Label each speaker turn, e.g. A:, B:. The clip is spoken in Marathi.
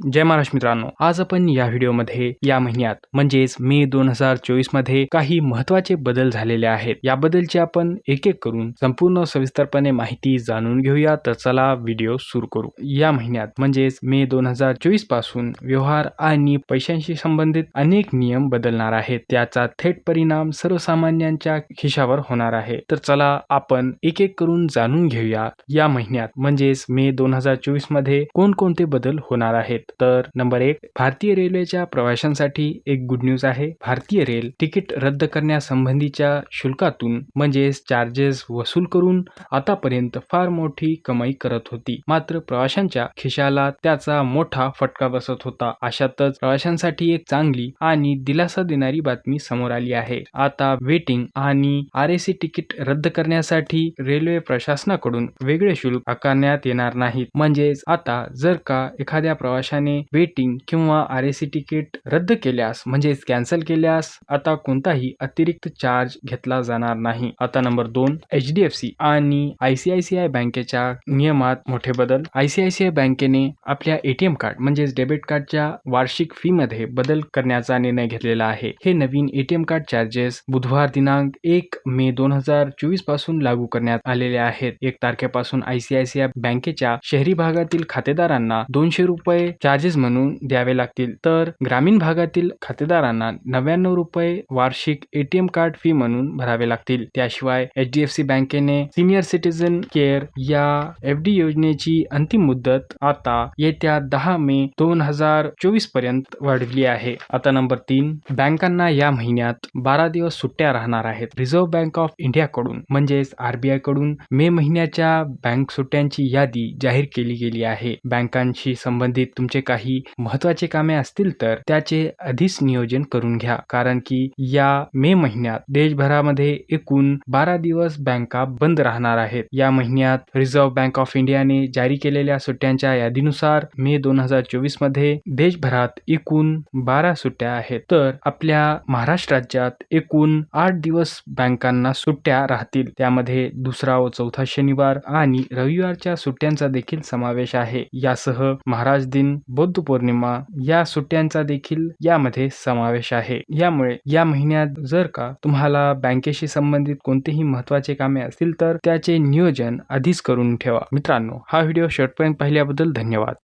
A: जय महाराष्ट्र मित्रांनो आज आपण या व्हिडिओमध्ये या महिन्यात म्हणजेच मे दोन हजार चोवीसमध्ये काही महत्त्वाचे बदल झालेले आहेत. याबद्दलची आपण एक एक करून संपूर्ण सविस्तरपणे माहिती जाणून घेऊया. तर चला व्हिडिओ सुरू करू. या महिन्यात म्हणजेच मे दोन हजार चोवीसपासून व्यवहार आणि पैशांशी संबंधित अनेक नियम बदलणार आहेत. त्याचा थेट परिणाम सर्वसामान्यांच्या खिशावर होणार आहे. तर चला आपण एक एक करून जाणून घेऊया. या महिन्यात म्हणजेच मे दोन हजार चोवीसमध्ये कोणकोणते बदल होणार आहेत? तर नंबर एक भारतीय रेल्वेच्या प्रवाशांसाठी एक गुड न्यूज आहे. भारतीय रेल तिकीट रद्द करण्यासंबंधीच्या शुल्कातून म्हणजेच चार्जेस वसूल करून आतापर्यंत फार मोठी कमाई करत होती. मात्र प्रवाशांच्या खिशाला त्याचा मोठा फटका बसत होता. अशातच प्रवाशांसाठी एक चांगली आणि दिलासा देणारी बातमी समोर आली आहे. आता वेटिंग आणि आर एसी तिकीट रद्द करण्यासाठी रेल्वे प्रशासनाकडून वेगळे शुल्क आकारण्यात येणार नाहीत. म्हणजेच आता जर का एखाद्या प्रवाशा पक्षाने वेटिंग किंवा आर एसी तिकीट रद्द केल्यास म्हणजेच कॅन्सल केल्यास आता कोणताही अतिरिक्त चार्ज घेतला जाणार नाही. आता नंबर दोन एच डी एफ सी आणि आयसीआयसीआय बँकेच्या नियमात मोठे बदल. आयसीआयसीआय बँकेने आपल्या एटीएम कार्ड म्हणजेच डेबिट कार्डच्या वार्षिक फी मध्ये बदल करण्याचा निर्णय घेतलेला आहे. हे नवीन एटीएम कार्ड चार्जेस बुधवार दिनांक एक मे दोन हजार चोवीसपासून लागू करण्यात आलेले आहेत. एक तारखेपासून आयसीआयसीआय बँकेच्या शहरी भागातील खातेदारांना दोनशे रुपये चार्जेस म्हणून द्यावे लागतील. तर ग्रामीण भागातील खातेदारांना नव्याण्णव रुपये वार्षिक एटीएम कार्ड फी म्हणून भरावे लागतील. त्याशिवाय एच डी एफ सी बँकेने सिनियर सिटीजन केअर या एफ डी योजनेची अंतिम मुदत आता येत्या दहा मे दोन हजार चोवीसपर्यंत वाढवली आहे. आता नंबर तीन बँकांना या महिन्यात बारा दिवस सुट्ट्या राहणार आहेत. रिझर्व्ह बँक ऑफ इंडिया कडून म्हणजेच आरबीआयकडून मे महिन्याच्या बँक सुट्ट्यांची यादी जाहीर केली गेली आहे. बँकांशी संबंधित तुमच्या तुमचे काही महत्त्वाचे कामे असतील तर त्याचे आधीच नियोजन करून घ्या. कारण की या मे महिन्यात देशभरामध्ये एकूण बारा दिवस बँका बंद राहणार आहेत. या महिन्यात रिझर्व्ह बँक ऑफ इंडियाने जारी केलेल्या सुट्ट्यांच्या यादीनुसार मे दोन हजार चोवीसमध्ये देशभरात एकूण बारा सुट्ट्या आहेत. तर आपल्या महाराष्ट्र राज्यात एकूण आठ दिवस बँकांना सुट्ट्या राहतील. त्यामध्ये दुसरा व चौथा शनिवार आणि रविवारच्या सुट्ट्यांचा देखील समावेश आहे. यासह महाराज दिन बौद्ध पौर्णिमा या सुट्ट्यांचा देखील यामध्ये समावेश आहे. यामुळे या महिन्यात जर का तुम्हाला बँकेशी संबंधित कोणतेही महत्त्वाचे कामे असतील तर त्याचे नियोजन आधीच करून ठेवा. मित्रांनो हा व्हिडिओ शेवटपर्यंत पाहिल्याबद्दल धन्यवाद.